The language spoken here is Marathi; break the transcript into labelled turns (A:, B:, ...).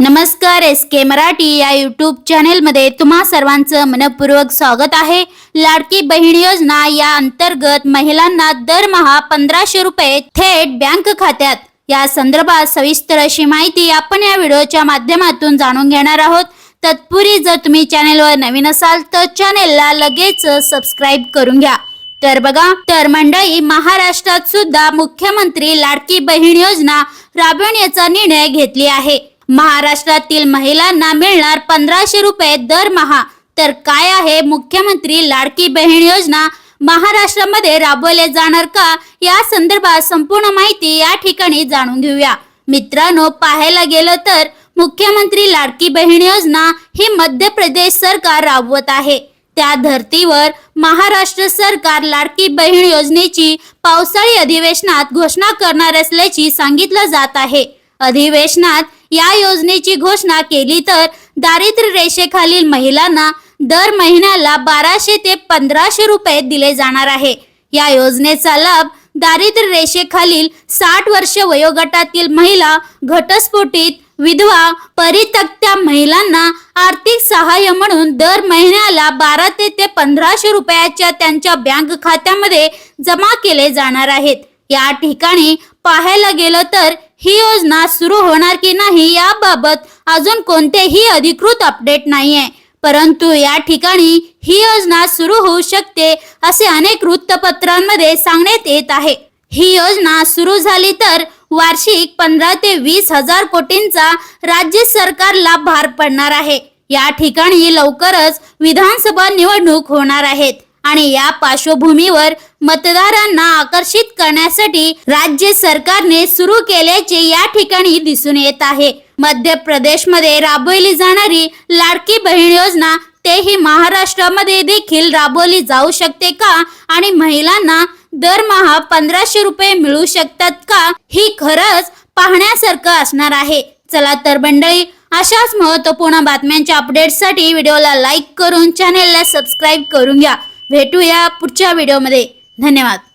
A: नमस्कार एस के मराठी या यूट्यूब चॅनेलमध्ये तुम्हा सर्वांचं मनपूर्वक स्वागत आहे. लाडकी बहीण योजना या अंतर्गत महिलांना दरमहा पंधराशे रुपये थेट बँक खात्यात. या संदर्भात सविस्तर अशी माहिती आपण या व्हिडिओच्या माध्यमातून जाणून घेणार आहोत. तत्पूर्वी जर तुम्ही चॅनेलवर नवीन असाल तर चॅनेलला लगेच सबस्क्राईब करून घ्या. तर बघा तर मंडळी महाराष्ट्रात सुद्धा मुख्यमंत्री लाडकी बहीण योजना राबविण्याचा निर्णय घेतली आहे. महाराष्ट्रातील महिलांना मिळणार पंधराशे रुपये दरमहा तर काय आहे मुख्यमंत्री लाडकी बहीण योजना? महाराष्ट्रामध्ये राबवले जाणार का? या संदर्भात संपूर्ण माहिती या ठिकाणी जाणून घेऊया. मित्रांनो पाहायला गेलं तर मुख्यमंत्री लाडकी बहीण योजना ही मध्य प्रदेश सरकार राबवत आहे. त्या धर्तीवर महाराष्ट्र सरकार लाडकी बहीण योजनेची पावसाळी अधिवेशनात घोषणा करणार असल्याची सांगितलं जात आहे. अधिवेशनात या योजनेची घोषणा केली तर दारिद्र्य रेषेखालील महिलांना दर महिन्याला बाराशे ते पंधराशे रुपये दिले जाणार आहे. या योजनेचा लाभ दारिद्र्य रेषेखालील साठ वर्ष वयोगटातील महिला घटस्फोटित विधवा परितक्त्या महिलांना आर्थिक सहाय्य म्हणून दर महिन्याला बारा ते ते पंधराशे रुपयाच्या त्यांच्या बँक खात्यामध्ये जमा केले जाणार आहेत. या ठिकाणी पाहायला गेलं तर ही योजना सुरू होणार की नाही याबाबत अजून कोणतेही अधिकृत अपडेट नाहीये. परंतु या ठिकाणी ही योजना सुरू होऊ शकते असे अनेक वृत्तपत्रांमध्ये सांगण्यात येत आहे. ही योजना सुरू झाली तर वार्षिक पंधरा ते वीस हजार कोटींचा राज्य सरकारला भार पडणार आहे. या ठिकाणी लवकरच विधानसभा निवडणूक होणार आहेत आणि या पार्श्वभूमीवर मतदारांना आकर्षित करण्यासाठी राज्य सरकारने सुरू केल्याचे या ठिकाणी दिसून येत आहे. मध्य प्रदेशमध्ये राबवली जाणारी लाडकी बहीण योजना तेही महाराष्ट्रामध्ये देखील राबवली जाऊ शकते का? आणि महिलांना दरमहा पंधराशे रुपये मिळू शकतात का? ही खरंच पाहण्यासारखं असणार आहे. चला तर मंडळी अशाच महत्त्वपूर्ण बातम्यांच्या अपडेटसाठी व्हिडिओला लाईक करून चॅनेलला सबस्क्राईब करून घ्या. भेटूया पुढच्या व्हिडिओमध्ये धन्यवाद.